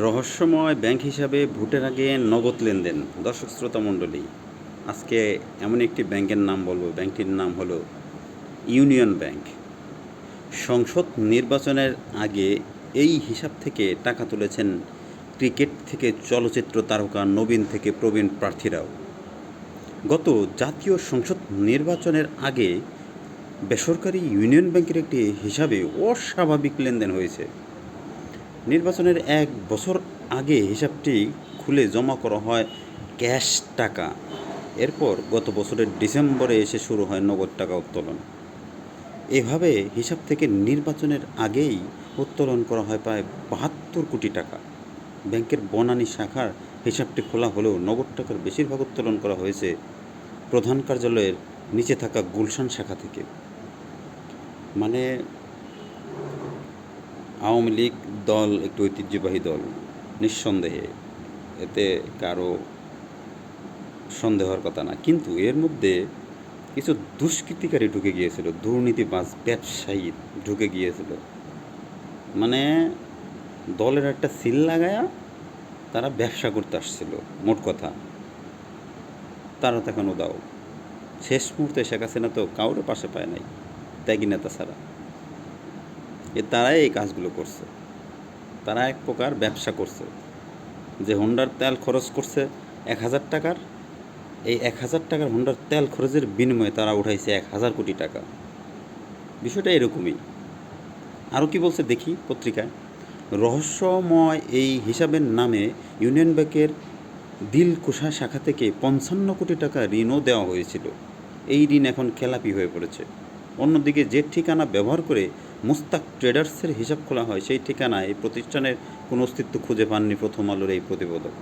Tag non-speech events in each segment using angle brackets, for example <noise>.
রহস্যময় ব্যাংক হিসাবে ভোটের আগে নগদ লেনদেন। দর্শক, শ্রোতা মণ্ডলী, আজকে এমন একটি ব্যাংকের নাম বলব। ব্যাংকটির নাম হলো ইউনিয়ন ব্যাংক। সংসদ নির্বাচনের আগে এই হিসাব থেকে টাকা তুলেছেন ক্রিকেট থেকে চলচ্চিত্র তারকা নবীন থেকে প্রবীণ প্রার্থীরাও। গত জাতীয় সংসদ নির্বাচনের আগে বেসরকারি ইউনিয়ন ব্যাংকের একটি হিসাবে অস্বাভাবিক লেনদেন হয়েছে। নির্বাচনের এক বছর আগে হিসাবটি খুলে জমা করা হয় ক্যাশ টাকা। এরপর গত বছরের ডিসেম্বরে এসে শুরু হয় নগদ টাকা উত্তোলন। এভাবে হিসাব থেকে নির্বাচনের আগেই উত্তোলন করা হয় প্রায় বাহাত্তর কোটি টাকা। ব্যাংকের বনানী শাখার হিসাবটি খোলা হলেও নগদ টাকার বেশিরভাগ উত্তোলন করা হয়েছে প্রধান কার্যালয়ের নিচে থাকা গুলশান শাখা থেকে। মানে আওয়ামী লীগ দল একটি ঐতিহ্যবাহী দল। নিঃসন্দেহে এতে কারও সন্দেহ হওয়ার কথা না। কিন্তু এর মধ্যে কিছু দুষ্কৃতিকারী ঢুকে গিয়েছিল, দুর্নীতিবাজ ব্যবসায়ী ঢুকে গিয়েছিল। মানে দলের একটা সিল লাগায়া তারা ব্যবসা করতে আসছিল, মোট কথা। তারা তখন দাও। শেষ মুহূর্তে শেখ হাসিনা তো কাউরে পাশে পায় নাই, ত্যাগী নেতা ছাড়া। এ তারাই এই কাজগুলো করছে। তারা এক প্রকার ব্যবসা করছে। যে হোন্ডার তেল খরচ করছে এক হাজার টাকার, এই এক হাজার টাকার হোন্ডার তেল খরচের বিনিময়ে তারা উঠাইছে এক হাজার কোটি টাকা। বিষয়টা এরকমই। আরও কি বলছে দেখি পত্রিকায়? রহস্যময় এই হিসাবের নামে ইউনিয়ন ব্যাংকের দিলকুশা শাখা থেকে পঞ্চান্ন কোটি টাকা ঋণও দেওয়া হয়েছিল। এই ঋণ এখন খেলাপি হয়ে পড়েছে। অন্যদিকে যে ঠিকানা ব্যবহার করে মুস্তাক ট্রেডার্সের হিসাব খোলা হয় সেই ঠিকানায় এই প্রতিষ্ঠানের কোনো অস্তিত্ব খুঁজে পাননি প্রথম আলোর এই প্রতিবেদক।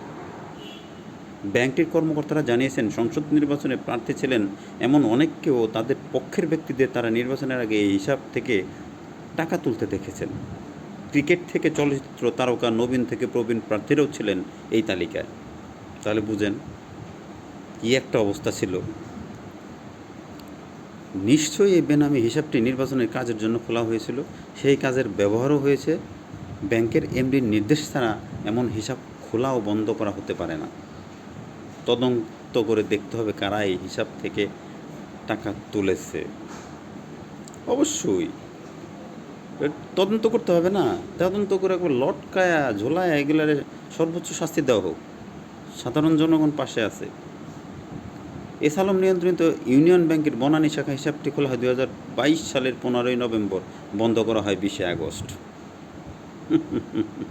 ব্যাংকটির কর্মকর্তারা জানিয়েছেন, সংসদ নির্বাচনে প্রার্থী ছিলেন এমন অনেককেও তাদের পক্ষের ব্যক্তিদের তারা নির্বাচনের আগে এই হিসাব থেকে টাকা তুলতে দেখেছেন। ক্রিকেট থেকে চলচ্চিত্র তারকা নবীন থেকে প্রবীণ প্রার্থীরাও ছিলেন এই তালিকায়। তাহলে বুঝেন কী একটা অবস্থা ছিল। নিশ্চয়ই এই বেনামি হিসাবটি নির্বাচনের কাজের জন্য খোলা হয়েছিল। সেই কাজের ব্যবহারও হয়েছে। ব্যাংকের এমডির নির্দেশ ছাড়া এমন হিসাব খোলা ও বন্ধ করা হতে পারে না। তদন্ত করে দেখতে হবে কারা এই হিসাব থেকে টাকা তুলেছে। অবশ্যই। তদন্ত করতে হবে না। তদন্ত করে একবার লটকায়া, ঝোলায়া এগুলার সর্বোচ্চ শাস্তি দেওয়া হোক। সাধারণ জনগণ পাশে আছে। এসালম নিয়ন্ত্রিত ইউনিয়ন ব্যাংকের বনানী শাখা হিসাবটি খোলা হয় দু হাজার বাইশ সালের পনেরোই নভেম্বর। বন্ধ করা হয় বিশে আগস্ট। <laughs>